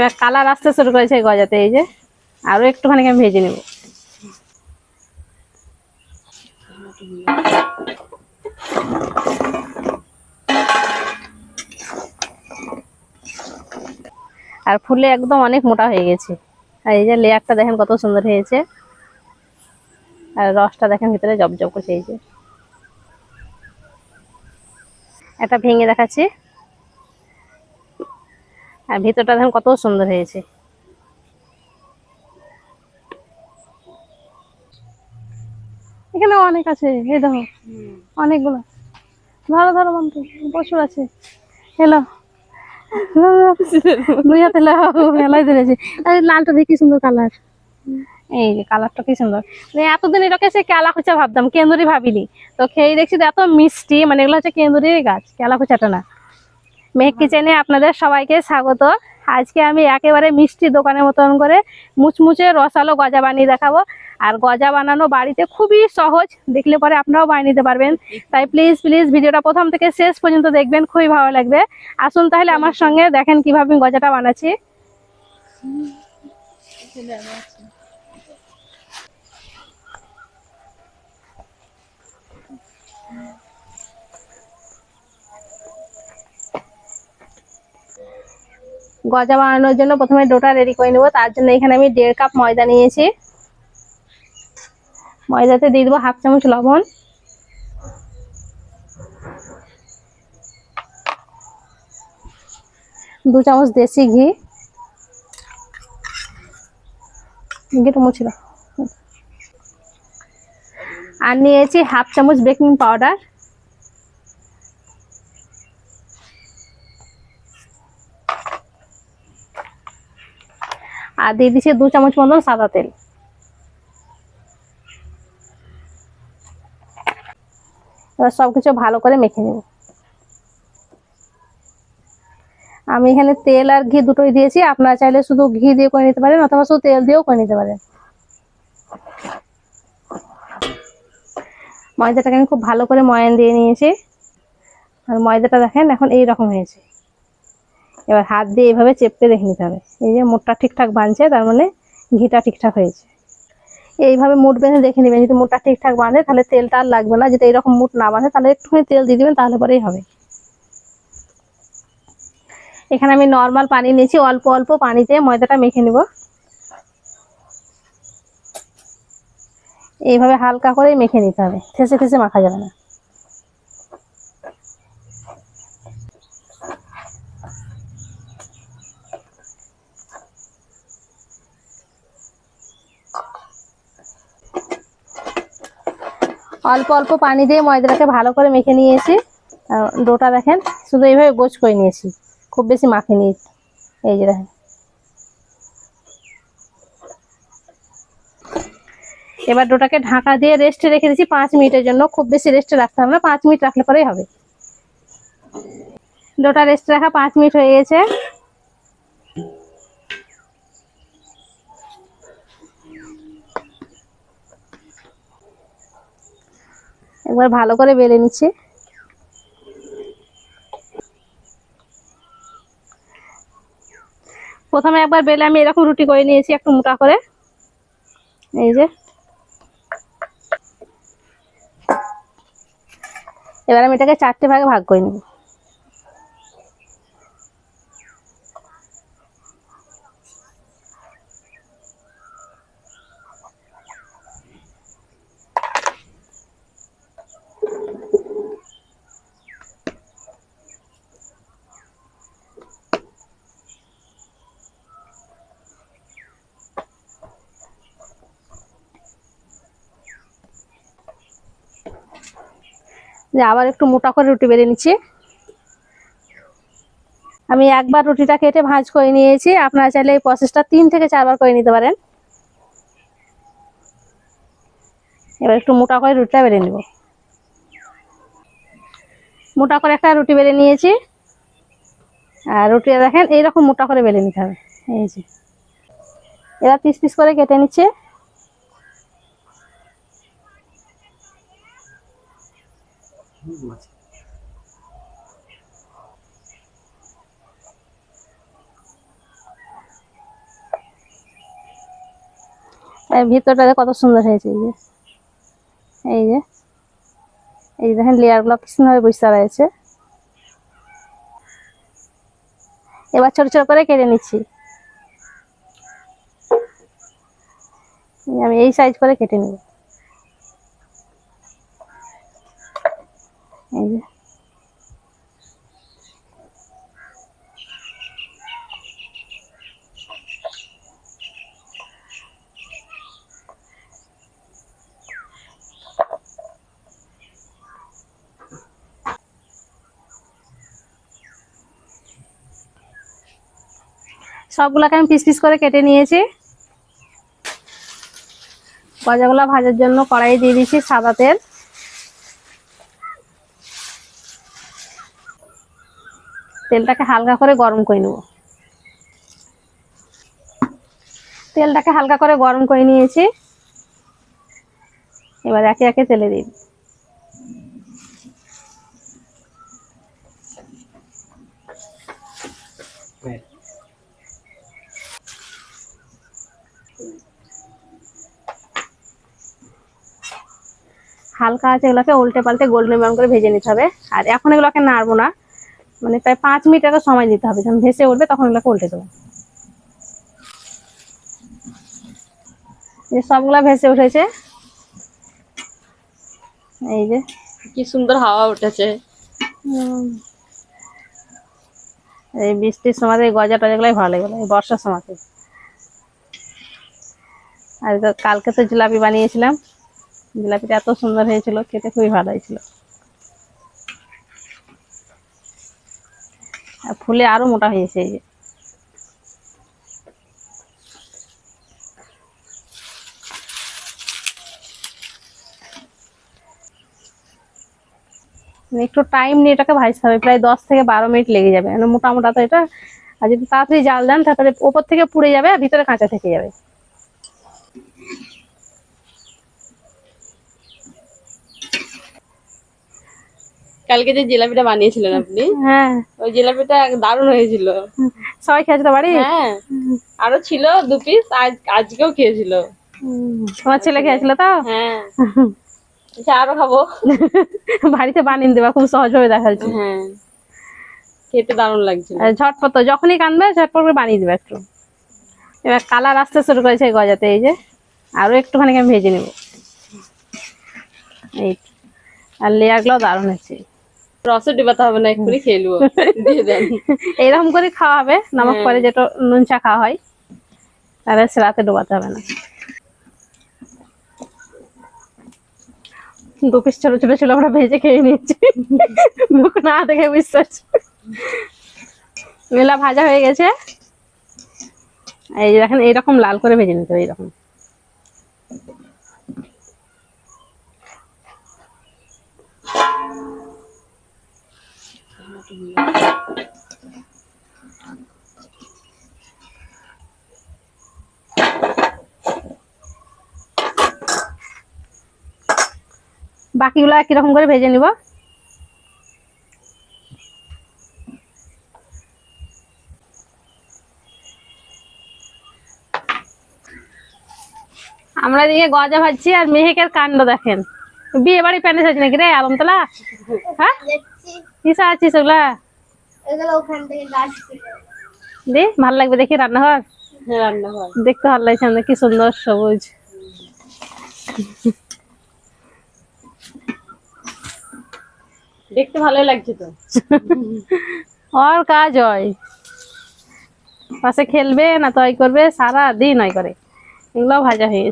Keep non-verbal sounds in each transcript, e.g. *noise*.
এবার কালার আসতে শুরু করেছে এই গজাতে, এই যে। আরও একটুখানি আমি ভেজে নেব। আর ফুলে একদম অনেক মোটা হয়ে গেছে। আর এই যে লেয়ারটা দেখেন কত সুন্দর হয়েছে। আর রসটা দেখেন ভিতরে জব জব করছে, এই যে। একটা ভেঙে দেখাচ্ছি। আর ভিতরটা দেখেন কত সুন্দর হয়েছে। এখানে অনেক আছে, এই দেখো, অনেকগুলো। ধরো ধরো মন্ত্র প্রচুর আছে। হ্যালো ধরেছে। লালটা দেখি সুন্দর কালার। এই কালারটা কি সুন্দর। মানে এতদিন এটাকে সে ভাবতাম, কেন্দুরি ভাবিনি। তো খেয়ে দেখছি তো এত মিষ্টি মানে এগুলো হচ্ছে কেন্দুরির গাছ, কেলা খুচাটা না। মেঘ কিচেনে আপনাদের সবাইকে স্বাগত। আজকে আমি একেবারে মিষ্টি দোকানের মতন করে মুচমুচে রসালো গজা বানিয়ে দেখাবো। আর গজা বানানো বাড়িতে খুবই সহজ, দেখলে পরে আপনারাও বানিয়ে নিতে পারবেন। তাই প্লিজ প্লিজ ভিডিওটা প্রথম থেকে শেষ পর্যন্ত দেখবেন, খুবই ভালো লাগবে। আসুন তাহলে আমার সঙ্গে দেখেন কীভাবে গজাটা বানাচ্ছি। গজা বানানোর জন্য প্রথমে ডোটা রেডি করে নেব। তার জন্য এখানে আমি দেড় কাপ ময়দা নিয়েছি। ময়দাতে দিয়ে দেবো হাফ চামচ লবণ। দু চামচ দেশি ঘি। ঘিটা মুছে দাও। আর নিয়েছি হাফ চামচ বেকিং পাউডার। আর দিয়ে দিচ্ছি দু চামচ মতন সাদা তেল। এবার সবকিছু ভালো করে মেখে নেব। আমি এখানে তেল আর ঘি দুটোই দিয়েছি। আপনারা চাইলে শুধু ঘি দিয়ে করে নিতে পারেন অথবা শুধু তেল দিয়েও করে নিতে পারেন। ময়দাটাকে আমি খুব ভালো করে ময়ান দিয়ে নিয়েছি। আর ময়দাটা দেখেন এখন এই রকম হয়েছে। এবার হাত দিয়ে এইভাবে চেপে দেখে নিতে হবে। এই যে মুটটা ঠিকঠাক বাঁধছে, তার মানে ঘিটা ঠিকঠাক হয়েছে। এইভাবে মুট বেঁধে দেখে নেবেন, যদি মুটটা ঠিকঠাক বাঁধে, তাহলে তেলটা আর লাগবে না। যদি এইরকম মুট না বাঁধে, তাহলে একটুখানি তেল দিয়ে দিবেন, তাহলে পরেই হবে। এখানে আমি নর্মাল পানি নিয়েছি, অল্প অল্প পানিতে ময়দাটা মেখে নিব। এইভাবে হালকা করে মেখে নিতে হবে। ঠেসে ঠেসে মাখা যাবে না। অল্প অল্প পানি দিয়ে ময়দাটাকে ভালো করে মেখে নিয়েছি। ডোটা দেখেন, শুধু এইভাবে গোছ করে নিয়েছি। খুব বেশি মাখে নিয়েছি এই যে দেখেন। এবার ডোটাকে ঢাকা দিয়ে রেস্টে রেখে দিয়েছি পাঁচ মিনিটের জন্য। খুব বেশি রেস্টে রাখতে হবে না, পাঁচ মিনিট রাখলে পরেই হবে। ডোটা রেস্টে রাখা পাঁচ মিনিট হয়ে গেছে। একবার ভালো করে বেলে নিচ্ছি। প্রথমে একবার বেলে আমি এরকম রুটি করে নিয়েছি, একটু মোটা করে। এই যে। এবার আমি এটাকে চারটে ভাগে ভাগ করে নেব। যে আবার একটু মোটা করে রুটি বেলে নিচ্ছি। আমি একবার রুটিটা কেটে ভাঁজ করে নিয়েছি। আপনারা চাইলে এই প্রসেসটা তিন থেকে চারবার করে নিতে পারেন। এবার একটু মোটা করে রুটিটা বেলে নেব। মোটা করে একটা রুটি বেলে নিয়েছি। আর রুটিটা দেখেন, এইরকম মোটা করে বেলে নিতে হবে। এই যে। এবার পিস পিস করে কেটে নিচ্ছে। ভিতরটা কত সুন্দর হয়েছে, এই যে। এই যে। এই যে দেখেন, লেয়ারগুলো কি সুন্দরভাবে বৈশা রয়েছে এবার ছোট ছোট করে কেটে নিচ্ছি। আমি এই সাইজ করে কেটে নেব। এই যে। সবগুলাকে আমি পিস পিস করে কেটে নিয়েছি। গজাগুলা ভাজার জন্য কড়াই দিয়ে দিয়েছি সাদা তেল। তেলটাকে হালকা করে গরম করে নেব। তেলটাকে হালকা করে গরম করে নিয়েছি। এবার একে একে তেলে দিই। হালকা আছে, এগুলোকে উল্টে পাল্টে গোল্ডেন ব্রাউন করে ভেজে নিতে হবে। আর এখন এগুলোকে নাড়বো না। মানে প্রায় পাঁচ মিনিট আগে সময় দিতে হবে। যখন ভেসে উঠবে তখন এগুলোকে উল্টে দেবো। এই যে সবগুলা ভেসে উঠেছে। এই যে। কি সুন্দর হাওয়া উঠেছে। এই বৃষ্টির সময় এই গজা টজাগুলাই ভালো লাগে। এই বর্ষার সময় আর কালকে তো জিলাপি বানিয়েছিলাম। জিলাপিটা এত সুন্দর হয়েছিল খেতে খুবই ভালো হয়েছিল। আর ফুলে আরও মোটা হয়েছে এই যে। মানে একটু টাইম নিয়ে এটাকে ভাজতে হবে, প্রায় দশ থেকে বারো মিনিট লেগে যাবে। মানে মোটা মোটা তো এটা, আর যদি তাড়াতাড়ি জাল দেন তাহলে ওপর থেকে পুড়ে যাবে আর ভিতরে কাঁচা থেকে যাবে। কালকে যে জিলাপিটা বানিয়েছিলেন আপনি হ্যাঁ। ওই জিলাপিটা দারুণ হয়েছিল। সবাই খেয়েছে তো বাড়ি? হ্যাঁ। আরও ছিল দু পিস আজ আজকেও খেয়েছিল। তোমার ছেলে খেয়েছিল তো? হ্যাঁ। আচ্ছা আরও খাব। বাড়িতে বানিয়ে দেবা খুব সহজ ভাবে দেখাচ্ছি। হ্যাঁ। খেতে দারুণ লাগছিল। আর ঝটপট যখনই কানবে ঝটপট করে বানিয়ে দিবে একটু। এবার কালার আসতে শুরু করেছে গজাতে এই যে। আরও একটুখানি আমি ভেজে নেব। এই আর লেয়ারগুলো দারুণ হচ্ছে রসে ডিবাতে হবে না এক্ষুনি খেয়ে নেব। দিয়ে দেন। *laughs* এইরকম করে খাওয়া হবে নামক। পরে যেটা নুন চা খাওয়া হয় তাহলে সেরাতে ডোবাতে হবে না। দু পিস ছোট ছোট ছিল আমরা ভেজে খেয়ে নিচ্ছি *laughs* মুখ না দেখে পারছি মেলা ভাজা হয়ে গেছে। এই যে দেখেন এইরকম লাল করে ভেজে নিতে হবে এইরকম। বাকিগুলো একই রকম করে ভেজে নিব? আমরা এদিকে গজা ভাজছি আর মেহেকের কাণ্ড দেখেন। বিয়ে বাড়ি প্যান্ডেস আছে নাকি রে, আলমতলা? হ্যাঁ? কিসা আছিস ওগুলা? এগুলো ওখান থেকে গাছ দি ভালো লাগবে দেখি রান্নাঘর? হ্যাঁ রান্না হয় দেখতে ভালো লাগছে আমাদের কি সুন্দর সবুজ। দেখতে ভালোই লাগছে তো। আর কাজ হয়। পাশে খেলবে না তয় করবে সারা দিন হয় করে। এগুলো ভাজা হয়ে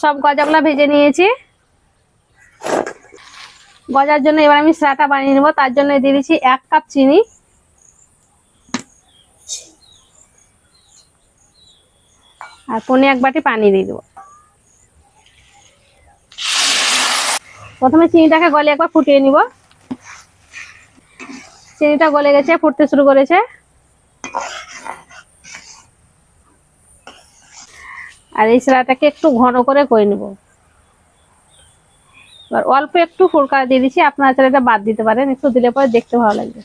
সব গজাগুলা ভেজে নিয়েছি। গজার জন্য এবার আমি স্রাটা বানিয়ে নেব। তার জন্য দিয়ে দিচ্ছি এক কাপ চিনি। আর পনে এক বাটি পানি দিয়ে দেবো। প্রথমে চিনিটাকে গলে একবার ফুটিয়ে নিব। চিনিটা গলে গেছে, ফুটতে শুরু করেছে। আর এই শিরাটাকে একটু ঘন করে করে নেব। এবার অল্প একটু ফুলকা দিয়ে দিচ্ছি, আপনারা চাইলে এটা বাদ দিতে পারেন, একটু দিলে পরে দেখতে ভালো লাগবে।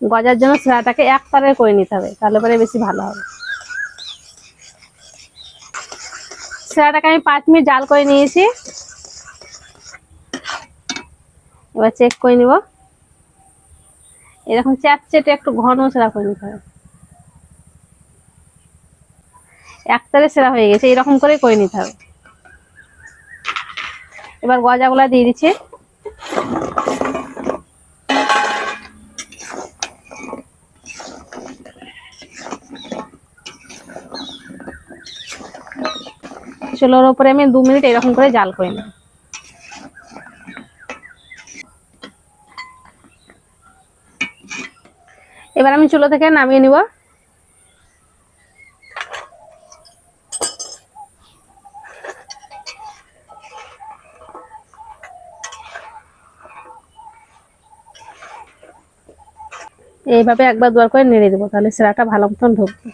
গজার জন্য শিরাটাকে এক তারে করে নিতে হবে, তাহলে পরে বেশি ভালো হবে। শিরাটাকে আমি পাঁচ মিনিট জাল করে নিয়েছি। এবার চেক করে নিব। এরকম চ্যাটচেটে একটু ঘন সেরা করে। নিতে হবে একতারে সেরা হয়ে গেছে, এরকম করে করে নিতে হবে। এবার গজাগুলা দিয়ে দিচ্ছি। চুলোর ওপরে আমি দু মিনিট এরকম করে জাল করে নেব। এবার আমি চুলো থেকে নামিয়ে নিব। এইভাবে একবার দুবার করে নেড়ে দেবো, তাহলে সেরাটা ভালো মতন ঢুকবে।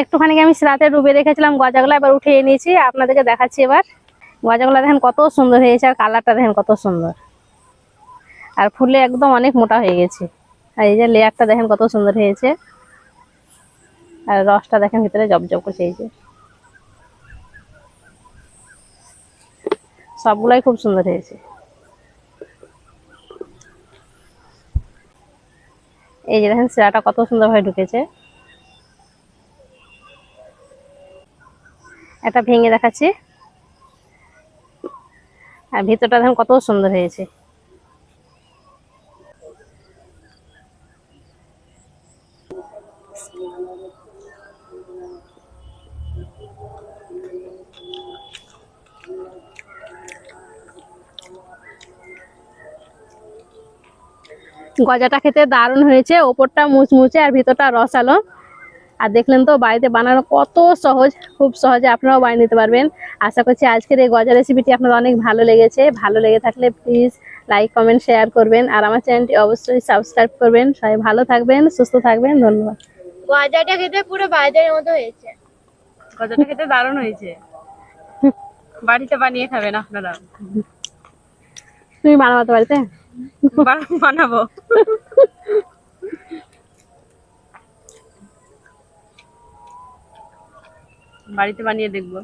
একটুখানি আমি রাতে ডুবে রেখেছিলাম গজাগুলো, এবার উঠিয়ে নিয়েছি আপনাদেরকে দেখাচ্ছি এবার। গজাগুলো দেখেন কত সুন্দর হয়েছে, আর কালারটা দেখেন কত সুন্দর। আর ফুলে একদম অনেক মোটা হয়ে গেছে। আর এই যে লেয়ারটা দেখেন কত সুন্দর হয়েছে। আর রসটা দেখেন ভিতরে জবজব করছে এই যে। সবগুলাই খুব সুন্দর হয়েছে। এই যে দেখেন শিরাটা কত সুন্দরভাবে ঢুকেছে। একটা ভেঙে দেখাচ্ছি। আর ভিতরটা দেখেন কত সুন্দর হয়েছে। গজাটা খেতে দারুণ হয়েছে ওপরটা মুচমুচে আর ভিতরটা রসালো। আর দেখলেন তো বাড়িতে বানানো কত সহজ খুব সহজে আপনারাও বানিয়ে নিতে পারবেন। আশা করছি আজকের এই গজা রেসিপিটি আপনাদের অনেক ভালো লেগেছে। ভালো লেগে থাকলে প্লিজ লাইক কমেন্ট শেয়ার করবেন। আর আমার চ্যানেলটি অবশ্যই সাবস্ক্রাইব করবেন। সবাই ভালো থাকবেন সুস্থ থাকবেন ধন্যবাদ। গজাটা খেতে পুরো বাজারের মতো হয়েছে। গজাটা খেতে দারুণ হয়েছে। বাড়িতে বানিয়ে খাবেন আপনারা। তুমি বানাতে বাড়িতে। বানাবো বাড়িতে বানিয়ে দেখব।